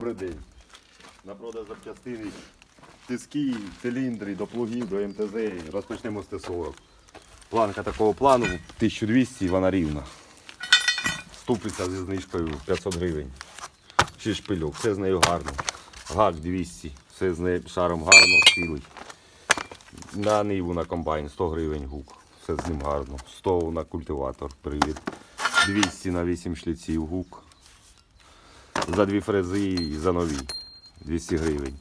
Добрий день. На продаж запчастини тиски, циліндри, до плугів, до МТЗ. Розпочнемо з Т-40. Планка такого плану 1200 і вона рівна. Ступиця зі знижкою 500 гривень. Ще шпильок, все з нею гарно. Гак 200, все з нею шаром гарно, цілий. На ниву на комбайн 100 гривень гук. Все з ним гарно. 100 на культиватор, привід. 200 на 8 шліців гук. За дві фрези і за нові 200 гривень.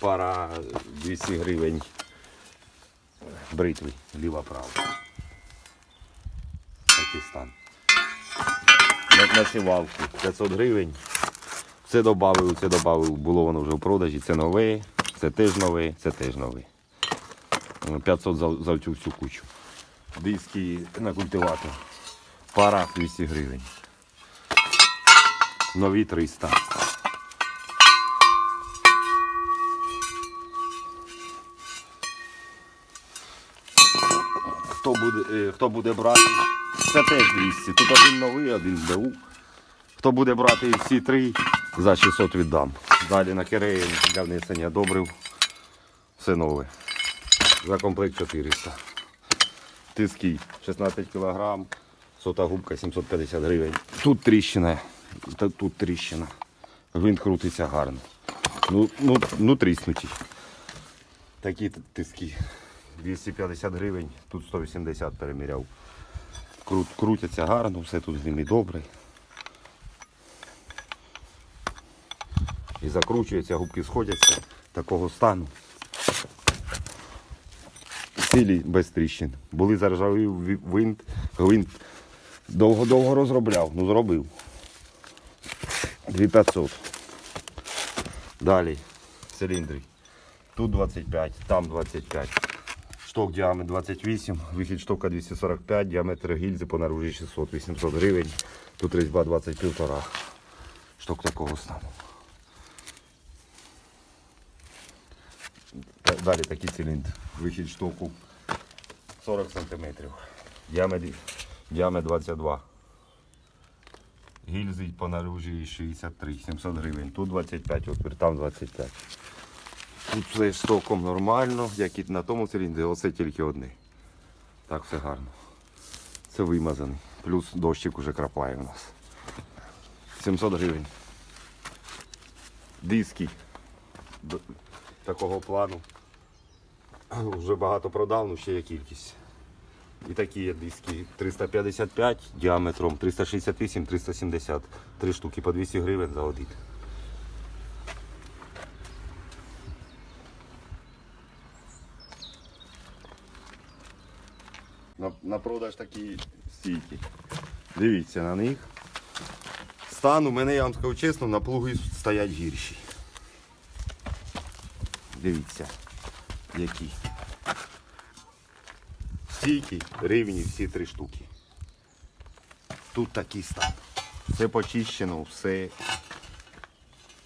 Пара 200 гривень бритви, ліва-права. Такий стан. На, на сівалку 500 гривень. Це додав, це додав, було воно вже в продажі. Це нове, це теж нове, це теж нове. 500 за, за цю всю кучу. Диски на культиватор. Пара 200 гривень. Нові 300. Хто буде, е, хто буде брати, це теж 200. Тут один новий, один БУ. Хто буде брати всі три, за 600 віддам. Далі на кереї для внесення добрив. Все нове. За комплект 400. Тиски 16 кг, сота губка 750 гривень. Тут тріщина, тут тріщина. Гвинт крутиться гарно. Ну, ну, ну тріснуті. Такі тиски 250 гривень, тут 180 переміряв. Крут, крутяться гарно, все тут з ними добре. І закручується, губки сходяться такого стану. Цілі без тріщин. Були заржавів винт, гвинт. Довго-довго розробляв, ну зробив. 2500. Далі циліндри. Тут 25, там 25. Шток діаметр 28, вихід штока 245, діаметр гільзи по наружі 600, 800 гривень. Тут різьба 21,5. Шток такого стану. Та- Далі такий циліндр. Вихід штоку 40 см. Діаметр, діаметр 22. Гільзи по наружі 63, 700 гривень. Тут 25, отвір, там 25. Тут все стоком нормально, як і на тому циліндрі, оце тільки одне. Так все гарно. Це вимазаний. Плюс дощик уже крапає у нас. 700 гривень. Диски такого плану. Вже багато продав, ну ще є кількість. І такі є диски 355 діаметром, 368, 370. Три штуки по 200 гривень за один. На, на продаж такі стійки. Дивіться на них. Стан у мене, я вам скажу чесно, на плуги стоять гірші. Дивіться, які. Стійки рівні всі три штуки. Тут такий стан. Все почищено, все.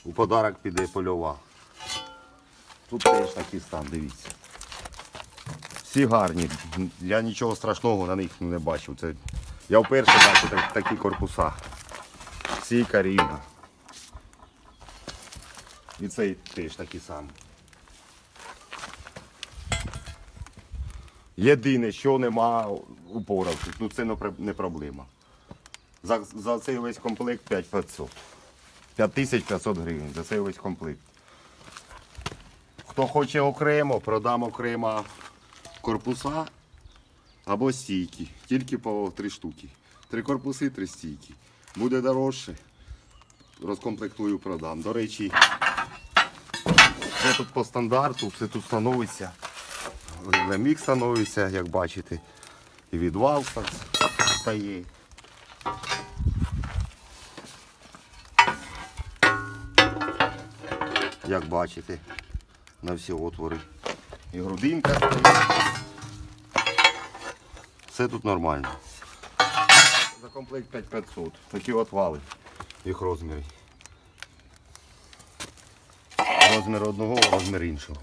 У подарок піде польова. Тут теж такий стан, дивіться. Всі гарні. Я нічого страшного на них не бачив. Це... Я вперше бачу так- такі корпуса. Стійка рівна. І цей теж такий самий. Єдине, що нема упоравки, ну це не проблема. За, за цей весь комплект 5500. 5500 гривень за цей весь комплект. Хто хоче окремо, продам окремо корпуса або стійки. Тільки по три штуки. Три корпуси, три стійки. Буде дорожче. Розкомплектую, продам. До речі, все тут по стандарту, все тут становиться. Лемік становиться, як бачите. І відвал стає. Як бачите, на всі отвори. І грудинка стоїть. Все тут нормально. За комплект 5500. Такі отвали. Їх розміри. Розмір одного, розмір іншого.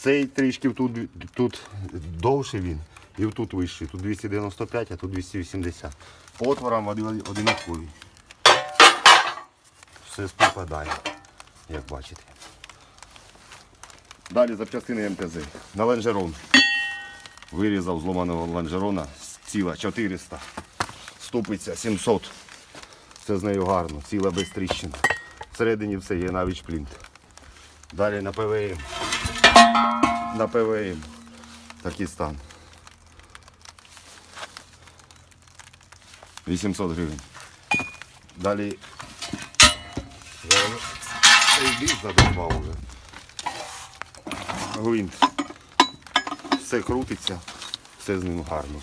Цей трішки тут, тут довший він і тут вищий. Тут 295, а тут 280. По отворам одинакові. Все співпадає. як бачите. Далі запчастини МТЗ. На лонжерон. Вирізав зломаного лонжерона ціла 400. Ступиця 700. Все з нею гарно, ціла без тріщин. Всередині все є навіть шплінт. Далі на ПВМ. На ПВМ. Такий стан. 800 гривень. Далі. Цей ліс задовбав вже. Гвинт. Все крутиться, все з ним гарно.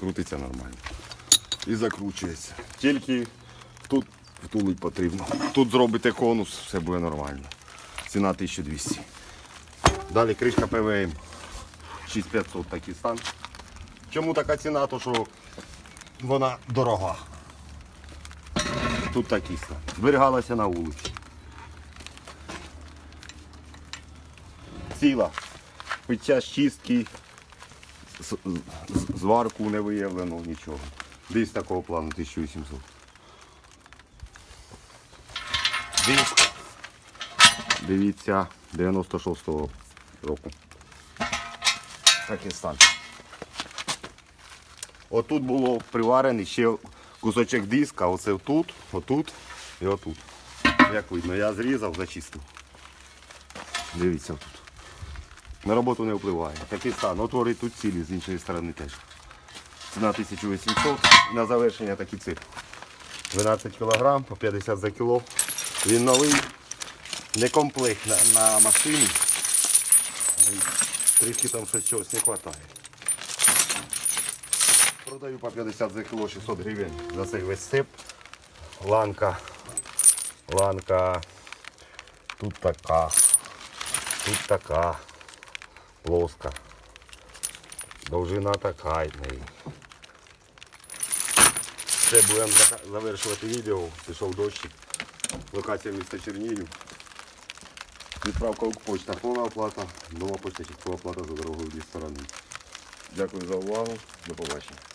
Крутиться нормально. І закручується. Тільки втулить потрібно. Тут зробите конус, все буде нормально. Ціна 1200. Далі кришка ПВМ. 6500 такий стан. Чому така ціна? То що вона дорога. Тут такий стан. Зберігалася на вулиці. Ціла. Під час чистки зварку не виявлено нічого. Десь такого плану 1800. Диск. Дивіться, 96-го року. Такий стан. Отут було приварений ще кусочок диска, оце тут, отут і отут. Як видно, я зрізав, зачистив. Дивіться тут. На роботу не впливає. Такий стан. Отвори тут цілі, з іншої сторони теж. Ціна 1800. На завершення такий цирк. 12 кг, по 50 за кіло. Він новий, не комплект на, на машині. Трішки там щось чогось не вистачає. Продаю по 50 за кіло 600 гривень за цей весь сип. Ланка. Ланка. Тут така. Тут така. Плоска. Довжина така. Все, будемо завершувати відео. Пішов дощик. Локація міста Чернігів. Відправка Укрпочта, повна оплата, нова почта, чіткова оплата за дорогою дві сторони. Дякую за увагу. До побачення.